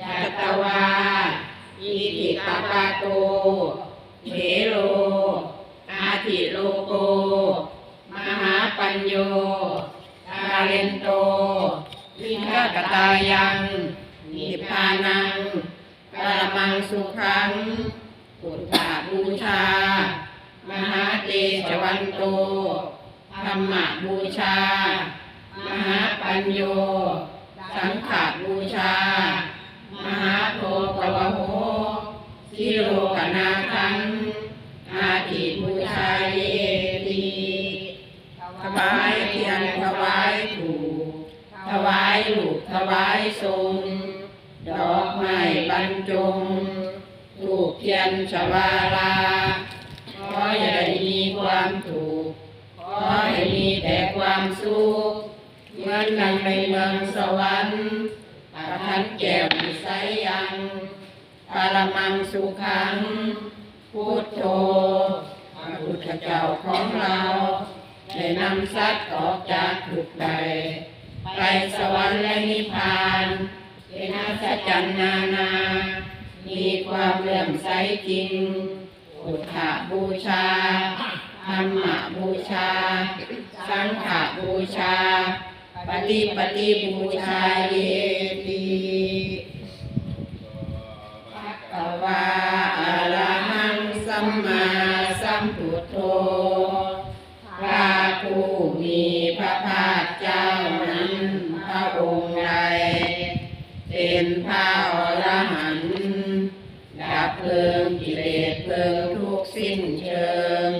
ยัตวาอิติตาปาโตเถโล อาทิโลโก มหาปัญโยกาเลนโต วิฆกตายังนิพพานังปรมังสุขังพุทธาบูชา มหาเตชวันโต ธรรมบูชา มหาปัญโย สังฆบูชา ถิบูชาเยติถวายเทียนถวายถูกถวายลูกถวายทรงดอกไม้บรรจงถูกเทียนชวาลาขออย่าได้มีความถูกขอให้มีแต่ความสุขเหมือนดังในเมืองสวรรค์ประทันแก้วนิสัยยังปรมังสุขัง พุทโธพระพุทธเจ้าของเรา ได้นำสัตว์ออกจากทุกข์ใด ไปสวรรค์และนิพพานเป็นอัศจนานา มีความเลื่อมใสจริงพุทธบูชาธรรมบูชา สังฆบูชา ปฏิปฏิบูชาเยติภะคะวาอะระหังสัมมาสัมพุทโธ ผู้มีพระภาคเจ้านั้นพระองค์ใดเป็นพระอรหันต์ดับเพลิงกิเลสเพลิงทุกสิ้นเชิง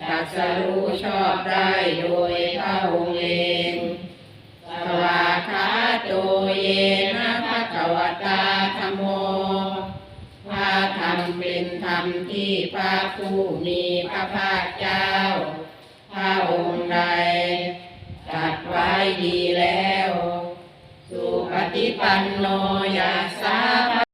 ตรัสรู้ชอบได้โดยพระองค์เองสวาคาโตเยนะภะคะวตาธรรมโมพระธรรมเป็นธรรมที่พระผู้มีพระภาคเจ้าพระอง ใดตัดไว้ดีแล้ว สุปฏิปันโนยาสา